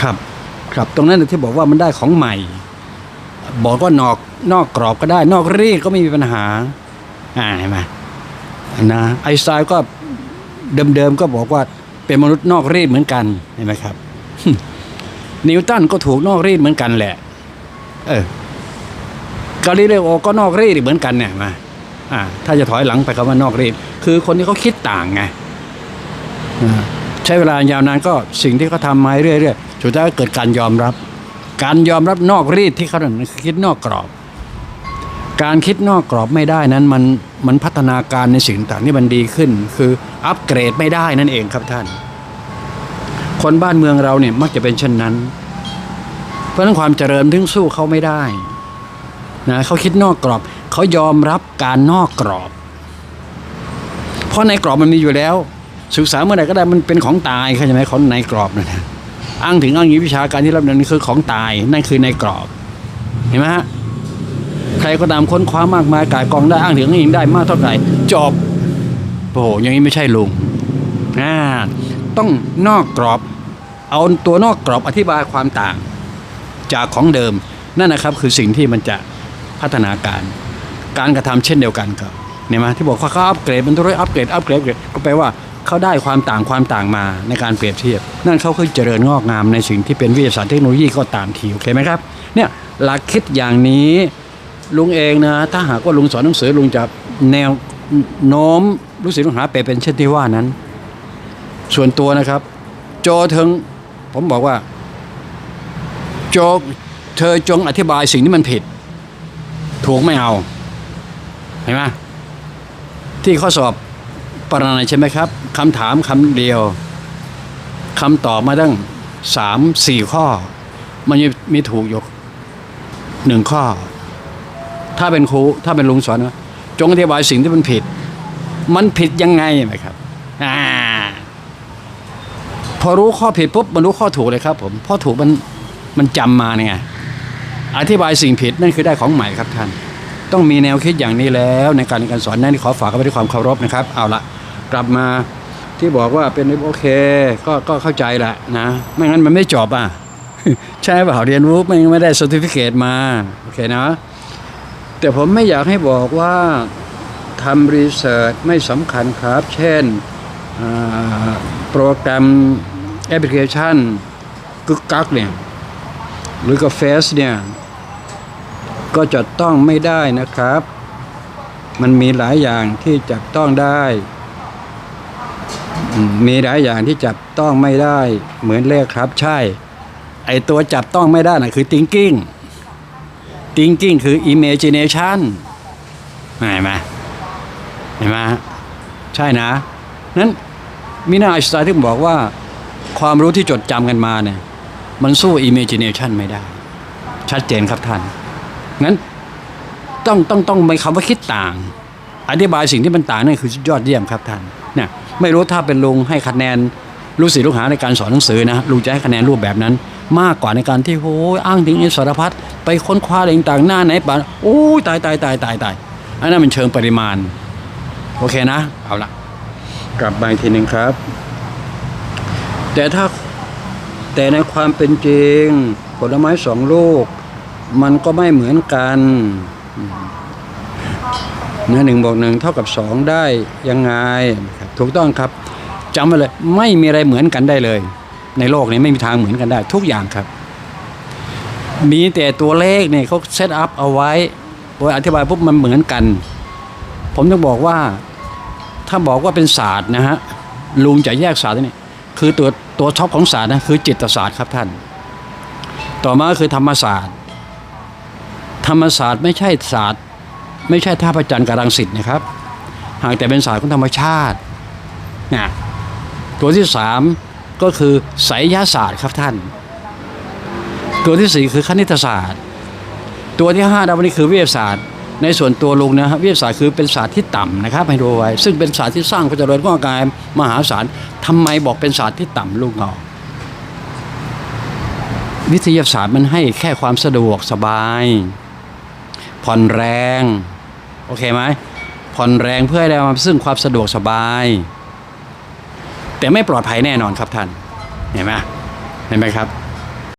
ครับ ครับตรงนั้นที่บอกว่ามันได้ของใหม่ บอกว่านอกนอกกรอบก็ได้ นอกรีดก็ไม่มีปัญหา อ่าเห็นไหมนะไอสไตล์ก็เดิมๆก็บอกว่าเป็นมนุษย์นอกรีดเหมือนกันเห็นไหมครับ นิวตันก็ถูกนอกรีดเหมือนกันแหละ เออกาลิเลโอก็นอกรีดเหมือนกันเนี่ยมาอ่า ถ้าจะถอยหลังไปคำว่านอกรีดคือคนที่เขาคิดต่างไงอ่า ใช้เวลายาวนานก็สิ่งที่เขาทำมาเรื่อยๆสุดท้ายเกิดการยอมรับ การยอมรับนอกรีดที่เขานั้นคือคิดนอกกรอบ การคิดนอกกรอบไม่ได้นั้นมันมันพัฒนาการในสิ่งต่างที่มันดีขึ้น คืออัปเกรดไม่ได้นั่นเองครับท่าน คนบ้านเมืองเราเนี่ยมักจะเป็นเช่นนั้น เพราะฉะนั้นความเจริญถึงสู้เขาไม่ได้นะเขาคิดนอกกรอบเขายอมรับการนอกกรอบ เพราะในกรอบมันมีอยู่แล้ว ศึกษาเมื่อไหร่ก็ได้มันเป็นของตายเข้าใจไหมของในกรอบนั่นนะอ้างถึงอ้างยีวิชาการที่รับนั้นคือของตายนั่นคือในกรอบ เห็นไหมฮะใครก็ตามค้นคว้ามากมายกายกองได้อ้างถึงอ้างอิงได้มากเท่าไหร่จบโอ้โหอย่างนี้ไม่ใช่ลุงอ่าต้องนอกกรอบ เอาตัวนอกกรอบอธิบายความต่าง จากของเดิมนั่นนะครับคือสิ่งที่มันจะพัฒนาการ การกระทำเช่นเดียวกันครับเนี่ยมาที่บอกว่าเขาอัปเกรดมันต้องเรียกอัปเกรดอัปเกรดอัปเกรดก็แปลว่า เขาได้ความต่างความต่างมาในการเปรียบเทียบ นั่นเขาคือเจริญงอกงามในสิ่งที่เป็นวิทยาศาสตร์เทคโนโลยีก็ตามทีโอเคไหมครับเนี่ยหลักคิดอย่างนี้ลุงเองนะถ้าหากว่าลุงสอนหนังสือลุงจะแนวโน้มรู้สึกลุงหาไปเป็นเช่นที่ว่านั้น ส่วนตัวนะครับ โจถึงผมบอกว่า โจเธอจงอธิบายสิ่งที่มันผิด ถูกไม่เอา เห็นไหมที่ข้อสอบ ปรนัยใช่ไหมครับคำถามคำเดียวคำตอบมาตั้งสามสี่ข้อ มันมีมีถูกอยู่หนึ่งข้อ ถ้าเป็นครูถ้าเป็นลุงสอนนะจงอธิบายสิ่งที่มันผิด มันผิดยังไงไหมครับอ่าพอรู้ข้อผิดปุ๊บมันรู้ข้อถูกเลยครับผมเพ่อถูกมันมันจำมาเนี่ยอธิบายสิ่งผิดนั่นคือได้ของใหม่ครับท่าน ต้องมีแนวคิดอย่างนี้แล้วในการเรียนการสอนนั่นขอฝากเอาไว้ด้วยความเคารพนะครับ เอาละ กลับมาที่บอกว่าเป็นโอเค ก็ก็เข้าใจแหละนะ ไม่งั้นมันไม่จบอะ ใช่เปล่าเรียนรู้ไม่ไม่ได้ c e r t i f i c a t e มา โอเคนะ แต่ผมไม่อยากให้บอกว่าทำรีเสิร์ชไม่สำคัญครับ เช่นโปรแกรมแอปพลิเคชันกึกกักเนี่ยหรือกับเฟซเนี่ย ก็จะต้องไม่ได้นะครับ มันมีหลายอย่างที่จับต้องได้ มีหลายอย่างที่จับต้องไม่ได้เหมือนเลขครับ ใช่ ไอตัวจับต้องไม่ได้น่ะคือ thinking thinking คือ imagination เห็นไหมเห็นไหมใช่นะนั้นมินาไอสไตน์ที่บอกว่า ความรู้ที่จดจำกันมาเนี่ย มันสู้ imagination ไม่ได้ ชัดเจนครับท่าน งั้นต้องต้องต้องมีคำว่าคิดต่าง อธิบายสิ่งที่มันต่างนั่นคือยอดเยี่ยมครับท่าน ไม่รู้ถ้าเป็นลุงให้คะแนนลูกศิษย์ลูกหาในการสอนหนังสือนะลุงจะให้คะแนนรูปแบบนั้น มากกว่าในการที่โอ้ยอ้างถึงไอ้สารพัดไปค้นคว้าอะไรต่างๆหน้าไหนป่ะโอ้ยตายตายตายตายตายอันนั้นมันเชิงปริมาณ โอเคนะ เอาละกลับมาอีกทีหนึ่งครับ แต่ถ้าแต่ในความเป็นจริง ผลไม้สองลูก มันก็ไม่เหมือนกันนะหนึ่งบวกหนึ่งเท่ากับสองได้ยังไงครับ ถูกต้องครับจำไว้เลยไม่มีอะไรเหมือนกันได้เลย ในโลกนี้ไม่มีทางเหมือนกันได้ ทุกอย่างครับ มีแต่ตัวเลขเนี่ยเขาเซตอัพเอาไว้โดยอธิบายปุ๊บมันเหมือนกัน ผมต้องบอกว่า ถ้าบอกว่าเป็นศาสตร์นะฮะลุงจะแยกศาสตร์นี่คือตัวตัวท็อปของศาสตร์นะคือจิตศาสตร์ครับท่าน ต่อมาก็คือธรรมศาสตร์ ธรรมศาสตร์ไม่ใช่ศาสตร์ ไม่ใช่ท่าประจันทร์กับรังสิตนะครับ หากแต่เป็นศาสตร์ของธรรมชาติ นะตัวที่สามก็คือไสยศาสตร์ครับท่าน ตัวที่สี่คือคณิตศาสตร์ ตัวที่ห้านะวันนี้คือวิทยาศาสตร์ ในส่วนตัวลุงนะครับวิทยาศาสตร์คือเป็นศาสตร์ที่ต่ำนะครับให้ดูไว้ ซึ่งเป็นศาสตร์ที่สร้างความเจริญก้าวกายมหาศาลทำไมบอกเป็นศาสตร์ที่ต่ำลูกเงาวิทยาศาสตร์มันให้แค่ความสะดวกสบาย ผ่อนแรง โอเคไหมผ่อนแรงเพื่อให้ได้มาซึ่งความสะดวกสบาย แต่ไม่ปลอดภัยแน่นอนครับท่านเห็นไหมเห็นไหมครับ